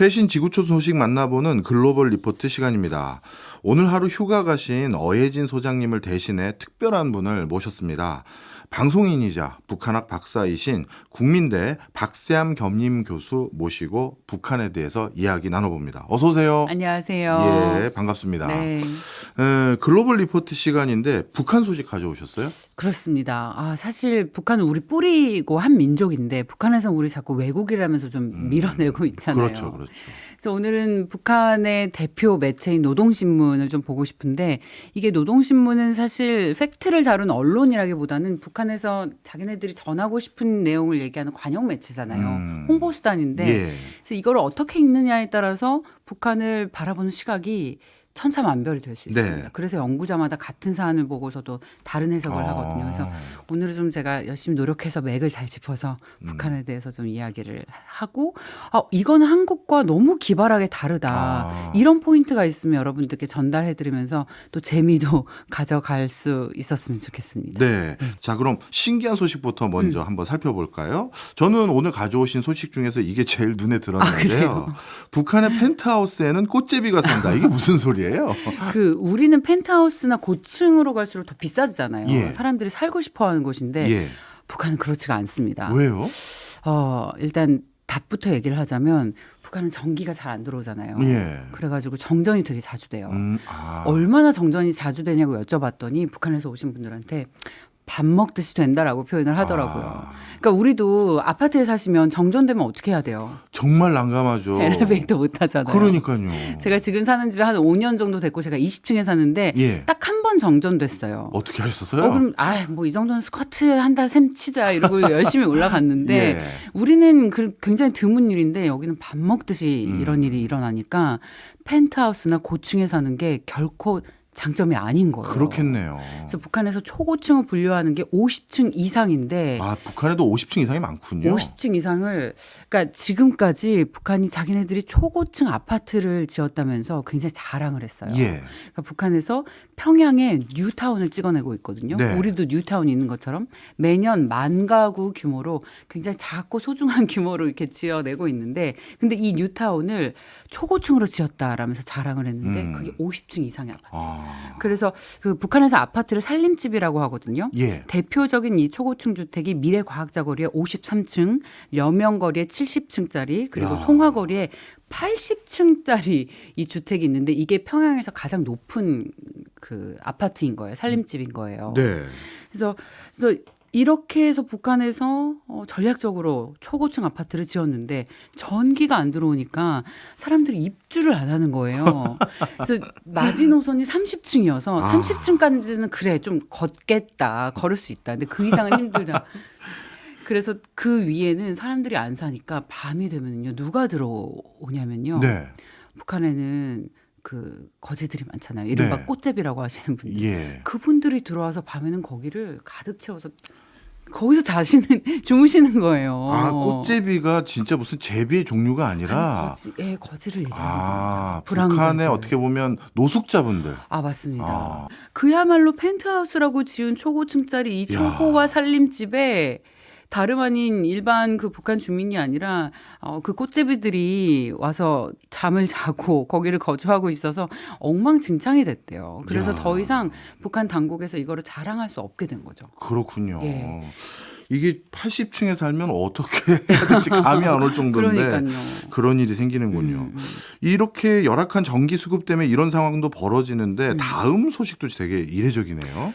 최신 지구촌 소식 만나보는 글로벌 리포트 시간입니다. 오늘 하루 휴가 가신 어혜진 소장님을 대신해 특별한 분을 모셨습니다. 방송인이자 북한학 박사이신 국민대 박세암 겸임 교수 모시고 북한에 대해서 이야기 나눠봅니다. 어서 오세요. 안녕하세요. 예, 반갑습니다. 네, 에, 글로벌 리포트 시간인데 북한 소식 가져오셨어요? 그렇습니다. 아, 사실 북한은 우리 뿌리고 한 민족인데 북한에서 우리 자꾸 외국이라면서 좀 밀어내고 있잖아요. 음. 그렇죠, 그렇죠. 그래서 오늘은 북한의 대표 매체인 노동신문을 좀 보고 싶은데 이게 노동신문은 사실 팩트를 다룬 언론이라기보다는 북한에서 자기네들이 전하고 싶은 내용을 얘기하는 관용 매체잖아요. 음. 홍보 수단인데 예. 그래서 이걸 어떻게 읽느냐에 따라서 북한을 바라보는 시각이 천차만별이 될수 네. 있습니다. 그래서 연구자마다 같은 사안을 보고서도 다른 해석을 하거든요. 그래서 아, 오늘은 좀 제가 열심히 노력해서 맥을 잘 짚어서 음. 북한에 대해서 좀 이야기를 하고 아, 이거는 한국과 너무 기발하게 다르다. 아. 이런 포인트가 있으면 여러분들께 전달해 드리면서 또 재미도 가져갈 수 있었으면 좋겠습니다. 네. 자, 그럼 신기한 소식부터 음. 먼저 한번 살펴볼까요? 저는 오늘 가져오신 소식 중에서 이게 제일 눈에 들었는데요. 아? 북한의 펜트하우스에는 꽃제비가 산다. 이게 무슨 소리예요? 그 우리는 펜트하우스나 고층으로 갈수록 더 비싸지잖아요. 예. 사람들이 살고 싶어하는 곳인데 예. 북한은 그렇지가 않습니다. 왜요? 어, 일단 답부터 얘기를 하자면 북한은 전기가 잘 안 들어오잖아요. 예. 그래가지고 정전이 되게 자주 돼요. 음, 아. 얼마나 정전이 자주 되냐고 여쭤봤더니 북한에서 오신 분들한테 밥 먹듯이 된다라고 표현을 하더라고요. 아, 그러니까 우리도 아파트에 사시면 정전되면 어떻게 해야 돼요? 정말 난감하죠. 엘리베이터 못 타잖아요. 그러니까요. 제가 지금 사는 집에 한 5년 정도 됐고 제가 20층에 사는데 예. 딱한 번 정전됐어요. 어떻게 하셨어요? 어, 그럼, 아, 뭐 이 정도는 스쿼트 한 달 셈 치자 이러고 열심히 올라갔는데 예. 우리는 그 굉장히 드문 일인데 여기는 밥 먹듯이 음. 이런 일이 일어나니까 펜트하우스나 고층에 사는 게 결코 장점이 아닌 거예요. 그렇겠네요. 그래서 북한에서 초고층을 분류하는 게 50층 이상인데 아, 북한에도 50층 이상이 많군요. 50층 이상을 그러니까 지금까지 북한이 자기네들이 초고층 아파트를 지었다면서 굉장히 자랑을 했어요. 예. 그러니까 북한에서 평양에 뉴타운을 찍어내고 있거든요. 네. 우리도 뉴타운이 있는 것처럼 매년 만 가구 규모로 굉장히 작고 소중한 규모로 이렇게 지어내고 있는데 근데 이 뉴타운을 초고층으로 지었다라면서 자랑을 했는데 음. 그게 50층 이상의 아파트. 아. 그래서 그 북한에서 아파트를 살림집이라고 하거든요. 예. 대표적인 이 초고층 주택이 미래과학자거리에 53층, 여명거리에 70층짜리, 그리고 야. 송화거리에 80층짜리 이 주택이 있는데 이게 평양에서 가장 높은 그 아파트인 거예요. 살림집인 거예요. 네. 그래서 그래서 이렇게 해서 북한에서 어, 전략적으로 초고층 아파트를 지었는데 전기가 안 들어오니까 사람들이 입주를 안 하는 거예요. 그래서 마지노선이 30층이어서 아. 30층까지는 그래 좀 걷겠다 걸을 수 있다. 근데 그 이상은 힘들다. 그래서 그 위에는 사람들이 안 사니까 밤이 되면요 누가 들어오냐면요 네. 북한에는 그 거지들이 많잖아요. 이른바 네. 꽃제비라고 하시는 분들. 예. 그분들이 들어와서 밤에는 거기를 가득 채워서 거기서 자시는 주무시는 거예요. 아, 꽃제비가 진짜 무슨 제비의 종류가 아니라 아니, 거지, 예, 거지를 얘기하는 거예요. 아, 불황자들. 북한의 어떻게 보면 노숙자분들. 아 맞습니다. 아. 그야말로 펜트하우스라고 지은 초고층짜리 이 야. 초호화 살림집에 다름 아닌 일반 그 북한 주민이 아니라 어, 그 꽃제비들이 와서 잠을 자고 거기를 거주하고 있어서 엉망진창이 됐대요. 그래서 야. 더 이상 북한 당국에서 이거를 자랑할 수 없게 된 거죠. 그렇군요. 예. 이게 80층에 살면 어떻게 해야 될지 감이 안 올 정도인데 그러니까요. 그런 일이 생기는군요. 음, 음. 이렇게 열악한 전기 수급 때문에 이런 상황도 벌어지는데 음. 다음 소식도 되게 이례적이네요.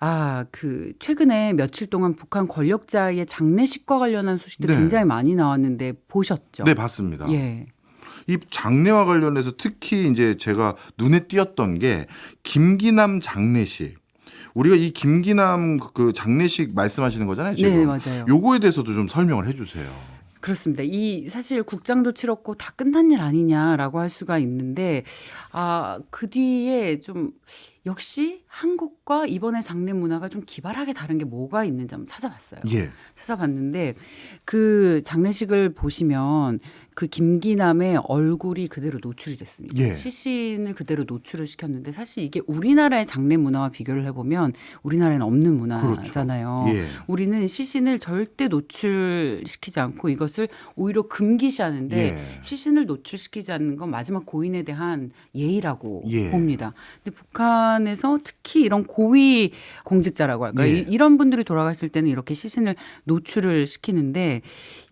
아, 그 최근에 며칠 동안 북한 권력자의 장례식과 관련한 소식도 네. 굉장히 많이 나왔는데 보셨죠? 네, 봤습니다. 예. 이 장례와 관련해서 특히 이제 제가 눈에 띄었던 게 김기남 장례식. 우리가 이 김기남 그 장례식 말씀하시는 거잖아요, 지금. 네, 맞아요. 요거에 대해서도 좀 설명을 해 주세요. 그렇습니다. 이 사실 국장도 치렀고 다 끝난 일 아니냐라고 할 수가 있는데 아, 그 뒤에 좀 역시 한국과 이번에 장례 문화가 좀 기발하게 다른 게 뭐가 있는지 한번 찾아봤어요. 예. 찾아봤는데 그 장례식을 보시면 그 김기남의 얼굴이 그대로 노출이 됐습니다. 예. 시신을 그대로 노출을 시켰는데 사실 이게 우리나라의 장례 문화와 비교를 해보면 우리나라에는 없는 문화잖아요. 그렇죠. 예. 우리는 시신을 절대 노출시키지 않고 이것을 오히려 금기시하는데 예. 시신을 노출시키지 않는 건 마지막 고인에 대한 예의라고 예. 봅니다. 근데 북한에서 특히 이런 고위 공직자라고 할까요? 예. 이- 이런 분들이 돌아가실 때는 이렇게 시신을 노출을 시키는데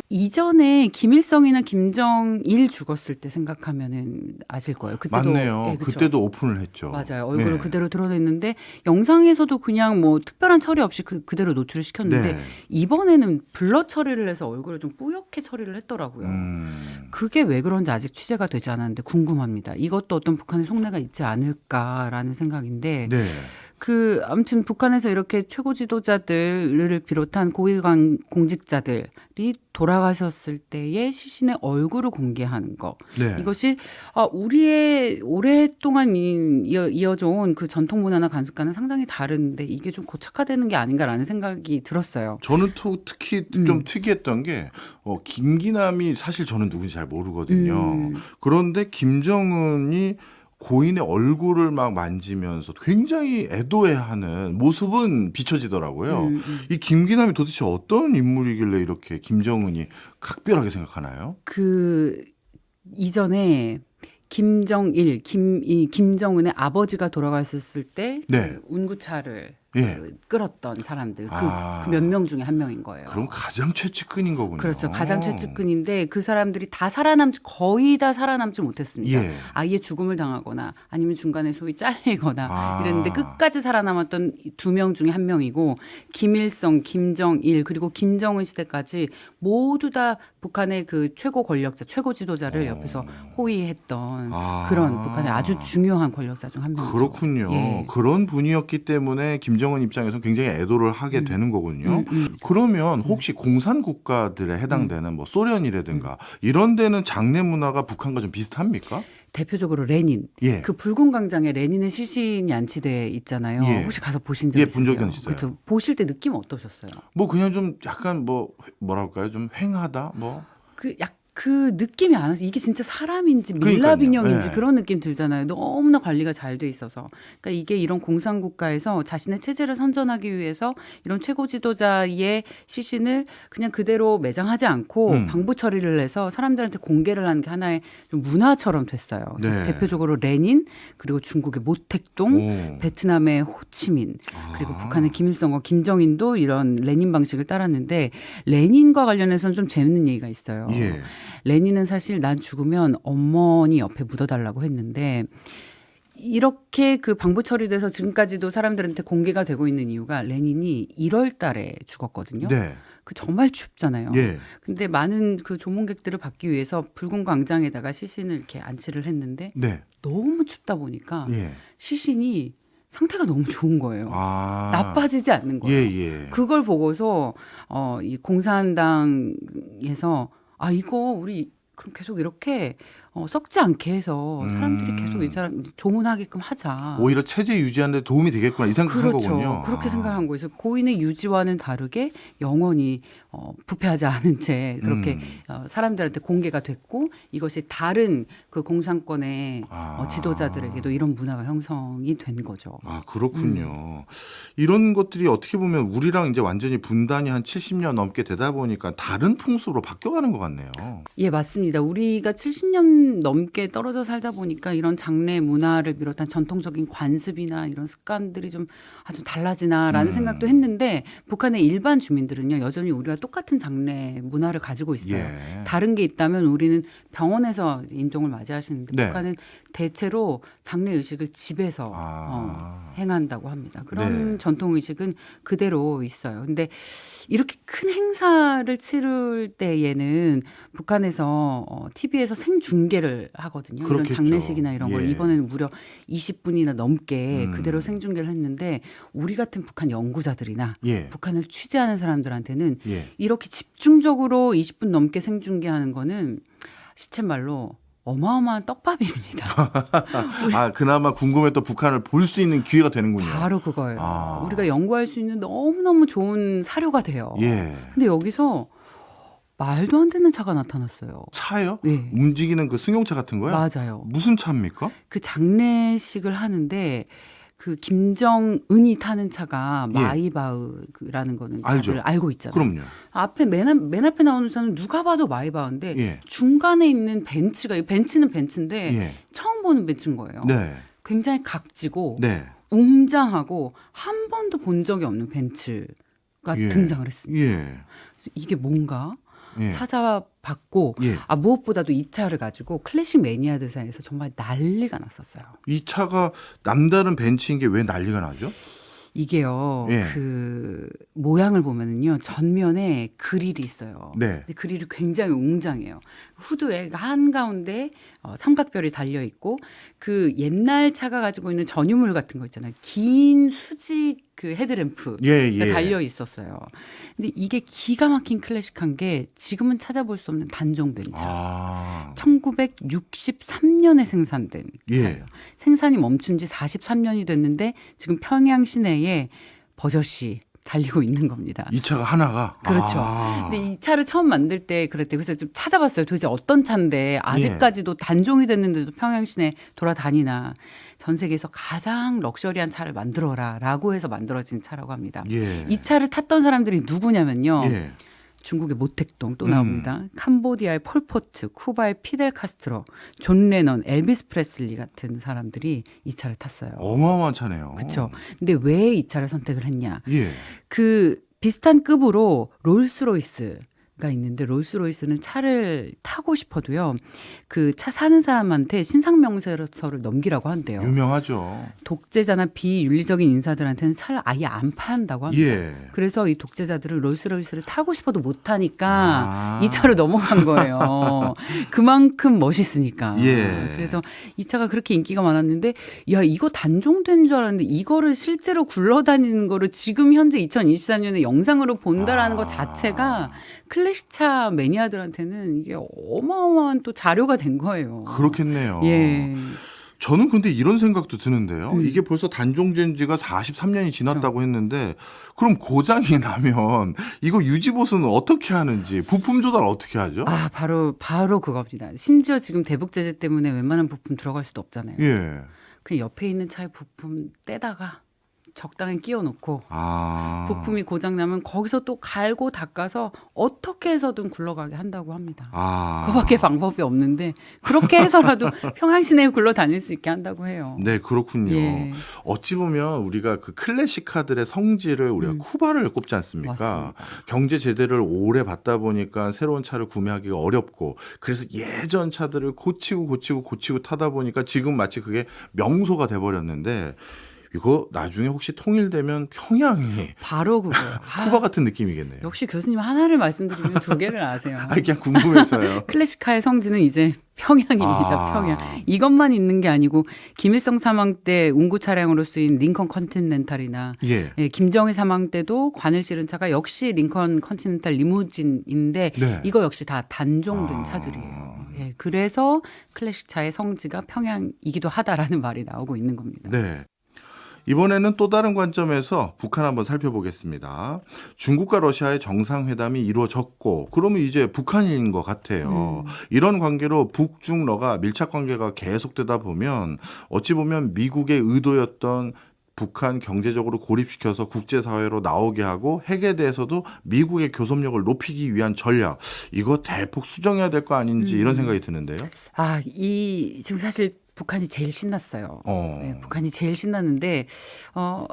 이전에 김일성이나 김 정일 죽었을 때 생각하면은 아실 거예요. 그때도 맞네요. 예, 그쵸? 그때도 오픈을 했죠. 맞아요. 얼굴을 예. 그대로 드러냈는데 영상에서도 그냥 뭐 특별한 처리 없이 그, 그대로 노출을 시켰는데 네. 이번에는 블러 처리를 해서 얼굴을 좀 뿌옇게 처리를 했더라고요. 음. 그게 왜 그런지 아직 취재가 되지 않았는데 궁금합니다. 이것도 어떤 북한의 속내가 있지 않을까라는 생각인데 네. 그 아무튼 북한에서 이렇게 최고 지도자들을 비롯한 고위관 공직자들이 돌아가셨을 때의 시신의 얼굴을 공개하는 거 네. 이것이 아, 우리의 오랫동안 이- 이어, 이어져 온 그 전통 문화나 관습과는 상당히 다른데 이게 좀 고착화되는 게 아닌가라는 생각이 들었어요. 저는 또 특히 음. 좀 특이했던 게 어, 김기남이 사실 저는 누군지 잘 모르거든요. 음. 그런데 김정은이 고인의 얼굴을 막 만지면서 굉장히 애도해하는 모습은 비춰지더라고요. 음, 음. 이 김기남이 도대체 어떤 인물이길래 이렇게 김정은이 각별하게 생각하나요? 그 이전에 김정일, 김, 이 김정은의 아버지가 돌아가셨을 때 네. 그 운구차를 예. 그 끌었던 사람들 아. 그 몇 명 중에 한 명인 거예요. 그럼 가장 최측근인 거군요. 그렇죠. 가장 최측근인데 그 사람들이 다 살아남지 거의 다 살아남지 못했습니다. 예. 아예 죽음을 당하거나 아니면 중간에 소위 잘리거나 아. 이랬는데 끝까지 살아남았던 두 명 중에 한 명이고 김일성, 김정일 그리고 김정은 시대까지 모두 다 북한의 그 최고 권력자, 최고 지도자를 옆에서 호위했던 아. 그런 북한의 아주 중요한 권력자 중 한 명이죠. 그렇군요. 예. 그런 분이었기 때문에 김정은 입장에서 굉장히 애도를 하게 되는 거군요. 음, 음. 그러면 혹시 공산 국가들에 해당되는 뭐 소련이라든가 이런 데는 장례 문화가 북한과 좀 비슷합니까? 대표적으로 레닌. 예. 그 붉은 광장에 레닌의 시신이 안치돼 있잖아요. 예. 혹시 가서 보신 적 예, 있으세요? 본 적은 있어요. 그렇죠. 보실 때 느낌 어떠셨어요? 뭐 그냥 좀 약간 뭐 뭐랄까요? 좀 횡하다 뭐 그 약 그 느낌이 안 와서 이게 진짜 사람인지. 밀랍 인형인지 예. 그런 느낌 들잖아요. 너무나 관리가 잘 돼 있어서. 그러니까 이게 이런 공산 국가에서 자신의 체제를 선전하기 위해서 이런 최고 지도자의 시신을 그냥 그대로 매장하지 않고 음. 방부 처리를 해서 사람들한테 공개를 하는 게 하나의 좀 문화처럼 됐어요. 네. 대표적으로 레닌 그리고 중국의 모택동 오. 베트남의 호치민 그리고 아. 북한의 김일성과 김정인도 이런 레닌 방식을 따랐는데 레닌과 관련해서는 좀 재밌는 얘기가 있어요. 예. 레닌은 사실 난 죽으면 어머니 옆에 묻어달라고 했는데 이렇게 그 방부 처리돼서 지금까지도 사람들한테 공개가 되고 있는 이유가 레닌이 1월 달에 죽었거든요. 네. 그 정말 춥잖아요. 예. 근데 많은 그 조문객들을 받기 위해서 붉은 광장에다가 시신을 이렇게 안치를 했는데 네. 너무 춥다 보니까 예. 시신이 상태가 너무 좋은 거예요. 아. 나빠지지 않는 거예요. 예, 예. 그걸 보고서 어, 이 공산당에서 아 이거 우리 그럼 계속 이렇게 어, 썩지 않게 해서 사람들이 음. 계속 이 사람 조문하게끔 하자. 오히려 체제 유지하는 데 도움이 되겠구나 이 생각한 그렇죠. 거군요. 그렇게 아. 생각한 거예요. 그래서 고인의 유지와는 다르게 영원히 어, 부패하지 않은 채 그렇게 음. 어, 사람들한테 공개가 됐고 이것이 다른 그 공산권의 아. 어, 지도자들에게도 이런 문화가 형성이 된 거죠. 아, 그렇군요. 이런 것들이 어떻게 보면 우리랑 이제 완전히 분단이 한 70년 넘게 되다 보니까 다른 풍습으로 바뀌어가는 것 같네요. 예, 맞습니다. 우리가 70년 넘게 떨어져 살다 보니까 이런 장례 문화를 비롯한 전통적인 관습이나 이런 습관들이 좀 아주 달라지나라는 음. 생각도 했는데 북한의 일반 주민들은요 여전히 우리와 똑같은 장례 문화를 가지고 있어요. 예. 다른 게 있다면 우리는 병원에서 임종을 맞이하시는데 네. 북한은 대체로 장례 의식을 집에서 아. 어, 행한다고 합니다. 그런 네. 전통 의식은 그대로 있어요. 근데 이렇게 큰 행사를 치를 때에는 북한에서 어, TV에서 생중계를 하거든요. 이런 장례식이나 이런 걸 예. 이번에는 무려 20분이나 넘게 음. 그대로 생중계를 했는데 우리 같은 북한 연구자들이나 예. 북한을 취재하는 사람들한테는 예. 이렇게 집중적으로 20분 넘게 생중계하는 거는 시쳇말로 어마어마한 떡밥입니다. 아, 그나마 궁금했던 북한을 볼 수 있는 기회가 되는군요. 바로 그거예요. 아. 우리가 연구할 수 있는 너무너무 좋은 사료가 돼요. 예. 근데 여기서 말도 안 되는 차가 나타났어요. 차요? 네. 움직이는 그 승용차 같은 거요? 맞아요. 무슨 차입니까? 그 장례식을 하는데 그 김정은이 타는 차가 예. 마이바흐라는 거는 알죠. 다들 알고 있잖아요. 그럼요. 앞에 맨, 앞, 맨 앞에 나오는 차는 누가 봐도 마이바흐인데 예. 중간에 있는 벤츠가 이 벤츠는 벤츠인데 예. 처음 보는 벤츠인 거예요. 네. 굉장히 각지고 네. 웅장하고 한 번도 본 적이 없는 벤츠가 예. 등장을 했습니다. 예. 그래서 이게 뭔가 예. 찾아 봤고 예. 아 무엇보다도 이 차를 가지고 클래식 매니아들 사이에서 정말 난리가 났었어요. 이 차가 남다른 벤츠인 게 왜 난리가 나죠? 이게요. 예. 그 모양을 보면은요. 전면에 그릴이 있어요. 네. 근데 그릴이 굉장히 웅장해요. 후드에 한 가운데 어, 삼각별이 달려 있고 그 옛날 차가 가지고 있는 전유물 같은 거 있잖아요. 긴 수직 그 헤드램프 예, 가 예. 달려 있었어요. 근데 이게 기가 막힌 클래식한 게 지금은 찾아볼 수 없는 단종된 차. 아. 1963년에 생산된 예. 차예요. 생산이 멈춘 지 43년이 됐는데 지금 평양 시내에 버젓이 달리고 있는 겁니다. 이 차가 하나가 그렇죠. 아. 근데 이 차를 처음 만들 때 그랬대. 그래서 좀 찾아봤어요. 도대체 어떤 차인데 아직까지도 예. 단종이 됐는데도 평양 시내 돌아다니나. 전 세계에서 가장 럭셔리한 차를 만들어라라고 해서 만들어진 차라고 합니다. 예. 이 차를 탔던 사람들이 누구냐면요. 예. 중국의 모택동 또 음. 나옵니다. 캄보디아의 폴포트, 쿠바의 피델 카스트로, 존 레넌, 엘비스 프레슬리 같은 사람들이 이 차를 탔어요. 어마어마한 차네요. 그렇죠. 근데 왜 이 차를 선택을 했냐? 예. 그 비슷한 급으로 롤스로이스 가 있는데 롤스로이스는 차를 타고 싶어도요. 그 차 사는 사람한테 신상 명세서를 넘기라고 한대요. 유명하죠. 독재자나 비윤리적인 인사들한테는 차를 아예 안 판다고 합니다. 예. 그래서 이 독재자들은 롤스로이스를 타고 싶어도 못 타니까 아. 이 차로 넘어간 거예요. 그만큼 멋있으니까. 예. 그래서 이 차가 그렇게 인기가 많았는데 야 이거 단종된 줄 알았는데 이거를 실제로 굴러다니는 거를 지금 현재 2024년에 영상으로 본다라는 아. 것 자체가 클 래식차 매니아들한테는 이게 어마어마한 또 자료가 된 거예요. 그렇겠네요. 예. 저는 근데 이런 생각도 드는데요. 음. 이게 벌써 단종된 지가 43년이 지났다고 했는데 그럼 고장이 나면 이거 유지 보수는 어떻게 하는지 부품 조달 어떻게 하죠? 아 바로 바로 그겁니다. 심지어 지금 대북 제재 때문에 웬만한 부품 들어갈 수도 없잖아요. 예. 그 옆에 있는 차의 부품 떼다가 적당히 끼워 놓고 아. 부품이 고장 나면 거기서 또 갈고 닦아서 어떻게 해서든 굴러가게 한다고 합니다. 아. 그밖에 방법이 없는데 그렇게 해서라도 평양 시내에 굴러 다닐 수 있게 한다고 해요. 네, 그렇군요. 예. 어찌 보면 우리가 그 클래식카들의 성질을 우리가 음. 쿠바를 꼽지 않습니까? 맞습니다. 경제 제대를 오래 받다 보니까 새로운 차를 구매하기가 어렵고 그래서 예전 차들을 고치고 고치고 고치고 타다 보니까 지금 마치 그게 명소가 돼 버렸는데 이거 나중에 혹시 통일되면 평양이 바로 그거예요. 아, 쿠바 같은 느낌이겠네요. 역시 교수님 하나를 말씀드리면 두 개를 아세요. 아, 그냥 궁금해서요. 클래식카의 성지는 이제 평양입니다. 아. 평양. 이것만 있는 게 아니고 김일성 사망 때 운구 차량으로 쓰인 링컨 컨티넨탈이나 예. 예, 김정일 사망 때도 관을 실은 차가 역시 링컨 컨티넨탈 리무진인데 네. 이거 역시 다 단종된 아. 차들이에요. 예, 그래서 클래식 차의 성지가 평양이기도 하다라는 말이 나오고 있는 겁니다. 네. 이번에는 또 다른 관점에서 북한 한번 살펴보겠습니다. 중국과 러시아의 정상회담이 이루어졌고, 그러면 이제 북한인 것 같아요. 음. 이런 관계로 북중러가 밀착 관계가 계속되다 보면 어찌 보면 미국의 의도였던 북한 경제적으로 고립시켜서 국제사회로 나오게 하고 핵에 대해서도 미국의 교섭력을 높이기 위한 전략 이거 대폭 수정해야 될 거 아닌지 이런 음. 생각이 드는데요. 아, 이 지금 사실 북한이 제일 신났어요. 어. 네, 북한이 제일 신났는데 어,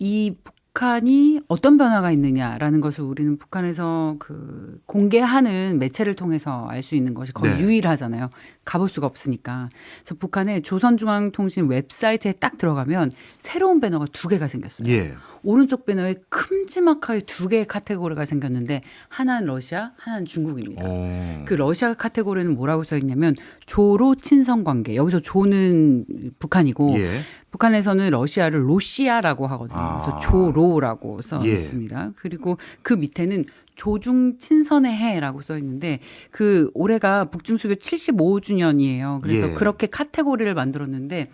이 북한이 어떤 변화가 있느냐라는 것을 우리는 북한에서 그 공개하는 매체를 통해서 알 수 있는 것이 거의 네. 유일하잖아요. 가볼 수가 없으니까. 그래서 북한의 조선중앙통신 웹사이트에 딱 들어가면 새로운 배너가 두 개가 생겼어요. 예. 오른쪽 배너에 큼지막하게 두 개의 카테고리가 생겼는데 하나는 러시아, 하나는 중국입니다. 어. 그 러시아 카테고리는 뭐라고 써 있냐면 조로 친선 관계. 여기서 조는 북한이고 예. 북한에서는 러시아를 로시아라고 하거든요. 아. 그래서 조로 조라고 써 예. 있습니다. 그리고 그 밑에는 조중 친선의 해라고 써 있는데 그 올해가 북중수교 75주년이에요. 그래서 예. 그렇게 카테고리를 만들었는데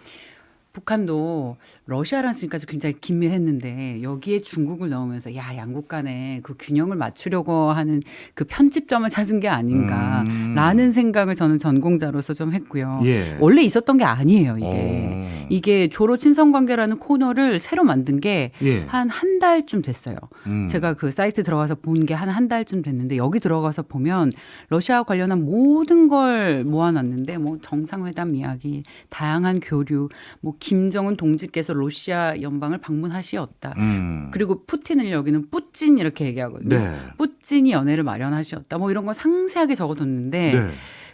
북한도 러시아랑 지금까지 굉장히 긴밀했는데 여기에 중국을 넣으면서 야 양국 간에 그 균형을 맞추려고 하는 그 편집점을 찾은 게 아닌가라는 생각을 저는 전공자로서 좀 했고요. 음. 예. 원래 있었던 게 아니에요 이게. 어. 이게 조로 친선 관계라는 코너를 새로 만든 게 예. 한한 달쯤 됐어요. 음. 제가 그 사이트 들어가서 본 게 한 한 달쯤 됐는데 여기 들어가서 보면 러시아 관련한 모든 걸 모아놨는데 뭐 정상회담 이야기, 다양한 교류, 뭐 김정은 동지께서 러시아 연방을 방문하시었다. 음. 그리고 푸틴을 여기는 뿌찐 이렇게 얘기하거든요. 네. 뿌찐이 연애를 마련하시었다. 뭐 이런 거 상세하게 적어뒀는데 네.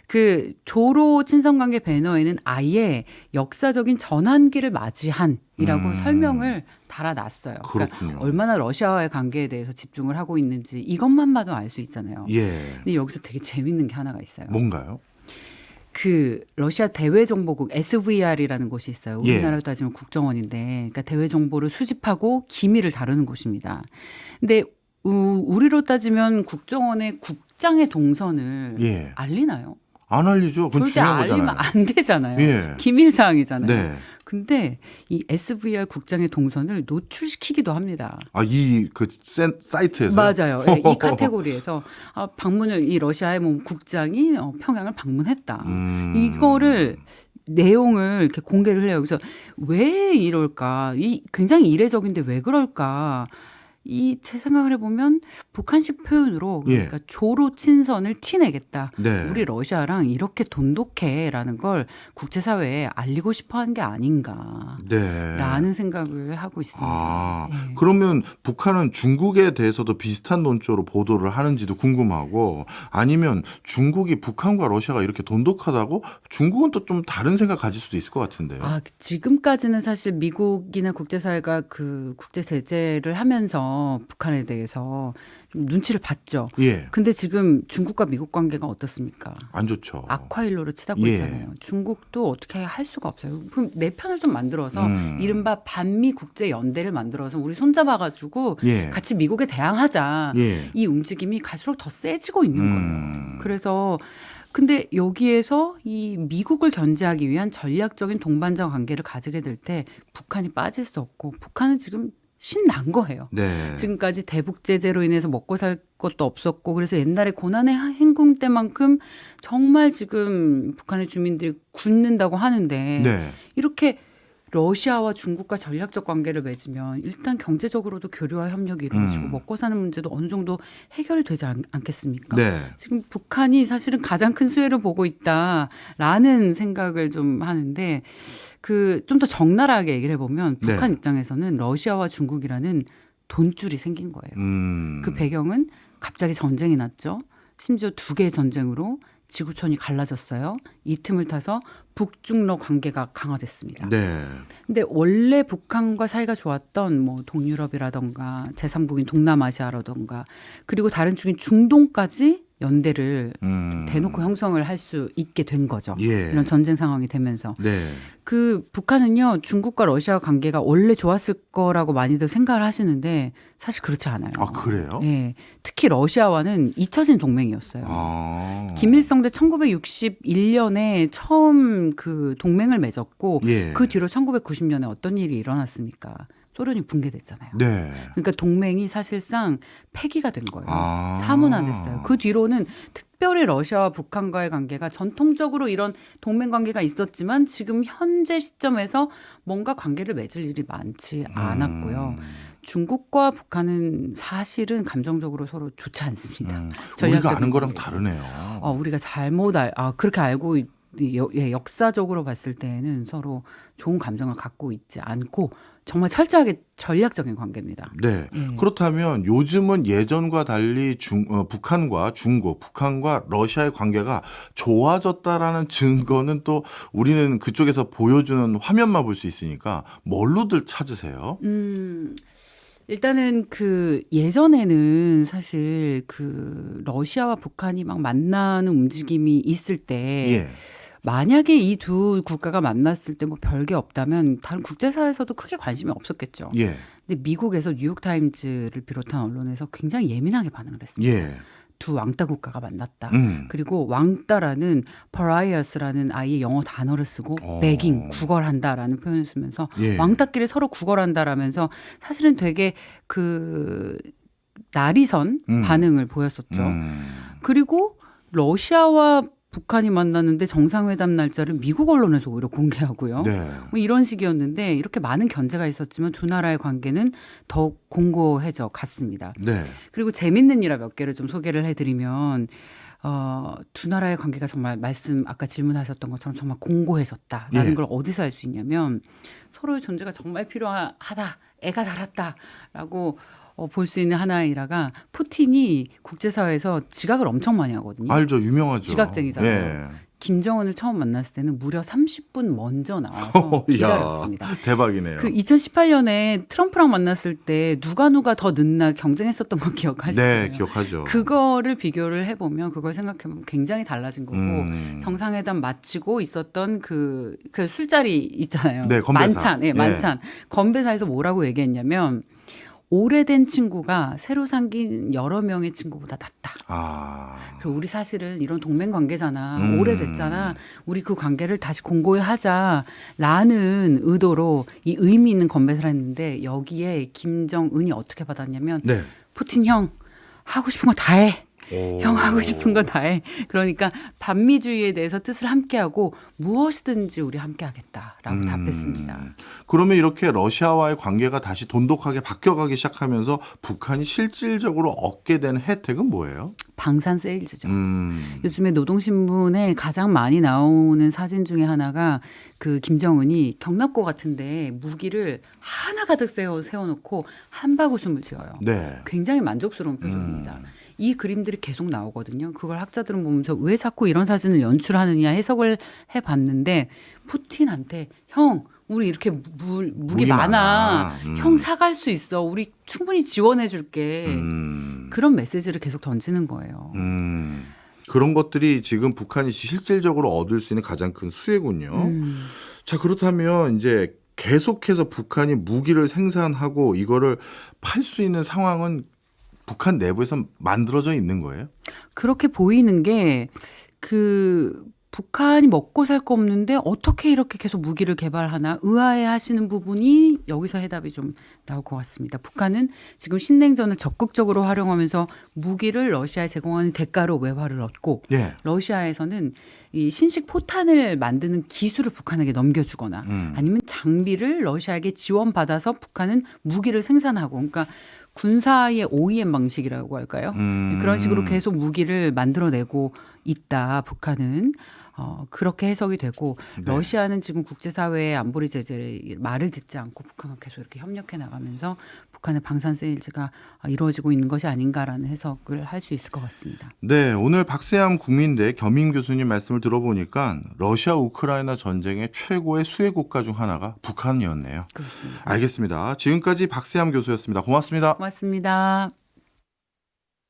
그 조로 친선관계 배너에는 아예 역사적인 전환기를 맞이한이라고 음. 설명을 달아놨어요. 그러니까 그렇군요. 얼마나 러시아와의 관계에 대해서 집중을 하고 있는지 이것만 봐도 알 수 있잖아요. 예. 근데 여기서 되게 재밌는 게 하나가 있어요. 뭔가요? 그 러시아 대외정보국 SVR이라는 곳이 있어요. 예. 우리나라로 따지면 국정원인데, 그러니까 대외 정보를 수집하고 기밀을 다루는 곳입니다. 근데 우, 우리로 따지면 국정원의 국장의 동선을 예. 알리나요? 안 알리죠. 그건 절대 알리면 거잖아요. 안 되잖아요. 예. 기밀 사항이잖아요. 네. 근데 이 SVR 국장의 동선을 노출시키기도 합니다. 아, 이 그 사이트에서 맞아요. 예, 이 카테고리에서 아, 방문을 이 러시아의 뭐 국장이 어, 평양을 방문했다. 음. 이거를 내용을 이렇게 공개를 해요. 그래서 왜 이럴까? 이 굉장히 이례적인데 왜 그럴까? 이 제 생각을 해보면 북한식 표현으로 예. 그러니까 조로 친선을 티내겠다. 네. 우리 러시아랑 이렇게 돈독해라는 걸 국제사회에 알리고 싶어하는 게 아닌가라는 네. 생각을 하고 있습니다. 아, 예. 그러면 북한은 중국에 대해서도 비슷한 논조로 보도를 하는지도 궁금하고 아니면 중국이 북한과 러시아가 이렇게 돈독하다고 중국은 또 좀 다른 생각 가질 수도 있을 것 같은데요. 아, 지금까지는 사실 미국이나 국제사회가 그 국제 제재를 하면서 북한에 대해서 좀 눈치를 봤죠. 예. 근데 지금 중국과 미국 관계가 어떻습니까? 안 좋죠. 악화일로로 치닫고 예. 있잖아요. 중국도 어떻게 할 수가 없어요. 그럼 내 편을 좀 만들어서 음. 이른바 반미 국제 연대를 만들어서 우리 손잡아 가지고 예. 같이 미국에 대항하자. 예. 이 움직임이 갈수록 더 세지고 있는 거예요. 음. 그래서 근데 여기에서 이 미국을 견제하기 위한 전략적인 동반자 관계를 가지게 될 때 북한이 빠질 수 없고 북한은 지금 신난 거예요. 네. 지금까지 대북 제재로 인해서 먹고 살 것도 없었고 그래서 옛날에 고난의 행군 때만큼 정말 지금 북한의 주민들이 굳는다고 하는데 네. 이렇게 러시아와 중국과 전략적 관계를 맺으면 일단 경제적으로도 교류와 협력이 이루어지고 음. 먹고 사는 문제도 어느 정도 해결이 되지 않, 않겠습니까? 네. 지금 북한이 사실은 가장 큰 수혜를 보고 있다라는 생각을 좀 하는데 그 좀 더 적나라하게 얘기를 해보면 북한 네. 입장에서는 러시아와 중국이라는 돈줄이 생긴 거예요. 음. 그 배경은 갑자기 전쟁이 났죠. 심지어 두 개의 전쟁으로 지구촌이 갈라졌어요. 이 틈을 타서 북중러 관계가 강화됐습니다. 네. 근데 원래 북한과 사이가 좋았던 뭐 동유럽이라던가 제3국인 동남아시아라던가 그리고 다른 쪽인 중동까지 연대를 음. 대놓고 형성을 할 수 있게 된 거죠. 예. 이런 전쟁 상황이 되면서 네. 그 북한은요 중국과 러시아 관계가 원래 좋았을 거라고 많이들 생각을 하시는데 사실 그렇지 않아요. 아, 그래요? 예, 특히 러시아와는 잊혀진 동맹이었어요. 아. 김일성 때 1961년에 처음 그 동맹을 맺었고 예. 그 뒤로 1990년에 어떤 일이 일어났습니까? 소련이 붕괴됐잖아요. 네. 그러니까 동맹이 사실상 폐기가 된 거예요. 아. 사문화됐어요. 그 뒤로는 특별히 러시아와 북한과의 관계가 전통적으로 이런 동맹 관계가 있었지만 지금 현재 시점에서 뭔가 관계를 맺을 일이 많지 않았고요. 음. 중국과 북한은 사실은 감정적으로 서로 좋지 않습니다. 음. 우리가 아는 거랑. 다르네요. 어, 우리가 잘못 알, 아, 그렇게 알고 있- 여- 예, 역사적으로 봤을 때에는 서로 좋은 감정을 갖고 있지 않고 정말 철저하게 전략적인 관계입니다. 네. 예. 그렇다면 요즘은 예전과 달리 중, 어, 북한과 중국, 북한과 러시아의 관계가 좋아졌다라는 증거는 또 우리는 그쪽에서 보여주는 화면만 볼 수 있으니까 뭘로들 찾으세요? 음, 일단은 그 예전에는 사실 그 러시아와 북한이 막 만나는 움직임이 있을 때 예. 만약에 이 두 국가가 만났을 때 뭐 별게 없다면 다른 국제사회에서도 크게 관심이 없었겠죠. 예. 근데 미국에서 뉴욕 타임즈를 비롯한 언론에서 굉장히 예민하게 반응을 했습니다. 예. 두 왕따 국가가 만났다. 음. 그리고 왕따라는 pariahs라는 아이의 영어 단어를 쓰고 어. begging 구걸한다라는 표현을 쓰면서 예. 왕따끼리 서로 구걸한다라면서 사실은 되게 그 날이 선 음. 반응을 보였었죠. 음. 그리고 러시아와 북한이 만났는데 정상회담 날짜를 미국 언론에서 오히려 공개하고요. 네. 뭐 이런 식이었는데 이렇게 많은 견제가 있었지만 두 나라의 관계는 더욱 공고해져 갔습니다. 네. 그리고 재밌는 일화 몇 개를 좀 소개를 해드리면 어, 두 나라의 관계가 정말 말씀 아까 질문하셨던 것처럼 정말 공고해졌다라는 예. 걸 어디서 알 수 있냐면 서로의 존재가 정말 필요하다, 애가 달았다라고 어, 볼 수 있는 하나의 일화가 푸틴이 국제사회에서 지각을 엄청 많이 하거든요. 알죠. 유명하죠. 지각쟁이잖아요. 예. 김정은을 처음 만났을 때는 무려 30분 먼저 나와서 기다렸습니다. 야, 대박이네요. 그 2018년에 트럼프랑 만났을 때 누가 누가 더 늦나 경쟁했었던 거 기억하시죠? 네, 기억하죠. 그거를 비교를 해보면 그걸 생각해보면 굉장히 달라진 거고 음. 정상회담 마치고 있었던 그, 그 술자리 있잖아요. 네, 건배사. 만찬, 예, 예. 만찬. 건배사에서 뭐라고 얘기했냐면 오래된 친구가 새로 생긴 여러 명의 친구보다 낫다. 아. 그리고 우리 사실은 이런 동맹 관계잖아. 음. 오래됐잖아. 우리 그 관계를 다시 공고히 하자라는 의도로 이 의미 있는 건배사를 했는데 여기에 김정은이 어떻게 받았냐면 네. 푸틴 형 하고 싶은 거 다 해. 오. 형 하고 싶은 거다 해. 그러니까 반미주의에 대해서 뜻을 함께하고 무엇이든지 우리 함께하겠다라고 음. 답했습니다. 그러면 이렇게 러시아와의 관계가 다시 돈독하게 바뀌어가기 시작하면서 북한이 실질적으로 얻게 된 혜택은 뭐예요? 방산 세일즈죠. 음. 요즘에 노동신문에 가장 많이 나오는 사진 중에 하나가 그 김정은이 경납고 같은데 무기를 하나 가득 세워 세워놓고 한바구음을 지어요. 네. 굉장히 만족스러운 표정입니다. 이 그림들이 계속 나오거든요. 그걸 학자들은 보면서 왜 자꾸 이런 사진을 연출하느냐 해석을 해봤는데 푸틴한테 형 우리 이렇게 무, 무기, 많아. 많아. 음. 형 사갈 수 있어. 우리 충분히 지원해 줄게. 음. 그런 메시지를 계속 던지는 거예요. 음. 그런 것들이 지금 북한이 실질적으로 얻을 수 있는 가장 큰 수혜군요. 음. 자, 그렇다면 이제 계속해서 북한이 무기를 생산하고 이거를 팔 수 있는 상황은 북한 내부에서 만들어져 있는 거예요? 그렇게 보이는 게 그 북한이 먹고 살 거 없는데 어떻게 이렇게 계속 무기를 개발하나 의아해 하시는 부분이 여기서 해답이 좀 나올 것 같습니다. 북한은 지금 신냉전을 적극적으로 활용하면서 무기를 러시아에 제공하는 대가로 외화를 얻고 예. 러시아에서는 이 신식 포탄을 만드는 기술을 북한에게 넘겨주거나 음. 아니면 장비를 러시아에게 지원받아서 북한은 무기를 생산하고 그러니까 군사의 OEM 방식이라고 할까요? 음. 그런 식으로 계속 무기를 만들어내고 있다. 북한은 어, 그렇게 해석이 되고 네. 러시아는 지금 국제사회의 안보리 제재 말을 듣지 않고 북한과 계속 이렇게 협력해 나가면서 북한의 방산 세일즈가 이루어지고 있는 것이 아닌가라는 해석을 할 수 있을 것 같습니다. 네, 오늘 박세암 국민대 겸임 교수님 말씀을 들어보니까 러시아 우크라이나 전쟁의 최고의 수혜 국가 중 하나가 북한이었네요. 그렇습니다. 알겠습니다. 지금까지 박세암 교수였습니다. 고맙습니다. 고맙습니다.